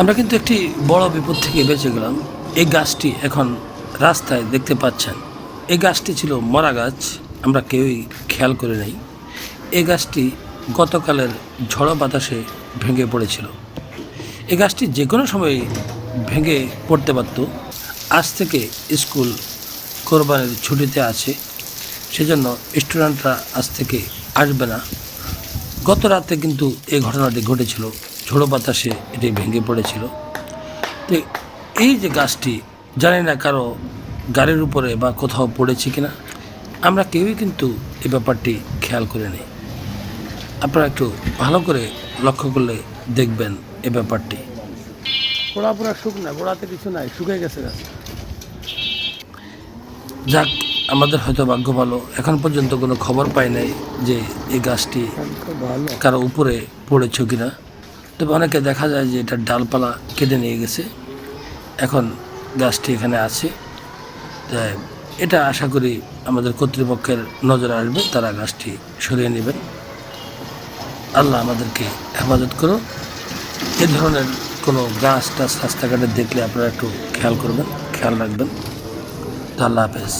আমরা কিন্তু একটি বড় বিপদ থেকে বেঁচে গেলাম। এই গাছটি এখন রাস্তায় দেখতে পাচ্ছেন। এই গাছটি ছিল মরা গাছ, আমরা কেউই খেয়াল করে নেই। এই গাছটি গতকালের ঝড়ো বাতাসে ভেঙে পড়েছিল। এই গাছটি যে কোনো সময় ভেঙে পড়তে পারত। আজ থেকে স্কুল কোরবানির ছুটিতে আছে। সেজন্য স্টুডেন্টরা আজ থেকে আসবে না। গত রাতে কিন্তু এই ঘটনাটি ঘটেছিল। ঝোড়ো বাতাসে এটি ভেঙে পড়েছিল। তো এই যে গাছটি জানি না কারও গাড়ির উপরে বা কোথাও পড়েছে কিনা আমরা কেউই কিন্তু এই ব্যাপারটি খেয়াল করে নেই আপনারা একটু ভালো করে লক্ষ্য করলে দেখবেন এই ব্যাপারটি। পোড়া পোড়া শুকনা গোড়াতে কিছু নাই শুকে গেছে গাছ। যাক আমাদের হয়তো ভাগ্য ভালো। এখন পর্যন্ত কোনো খবর পাই নাই যে এই গাছটি কারও উপরে পড়েছে কিনা। তবে অনেকে দেখা যায় যে এটা ডালপালা কেটে নিয়ে গেছে। এখন গাছটি এখানে আছে। তাই এটা আশা করি আমাদের কর্তৃপক্ষের নজরে আসবে, তারা গাছটি সরিয়ে নেবেন। আল্লাহ আমাদেরকে হেফাজত করো এ ধরনের কোনো গাছ টাছ রাস্তাঘাটে দেখলে আপনারা একটু খেয়াল করবেন, খেয়াল রাখবেন। আল্লাহ হাফেজ।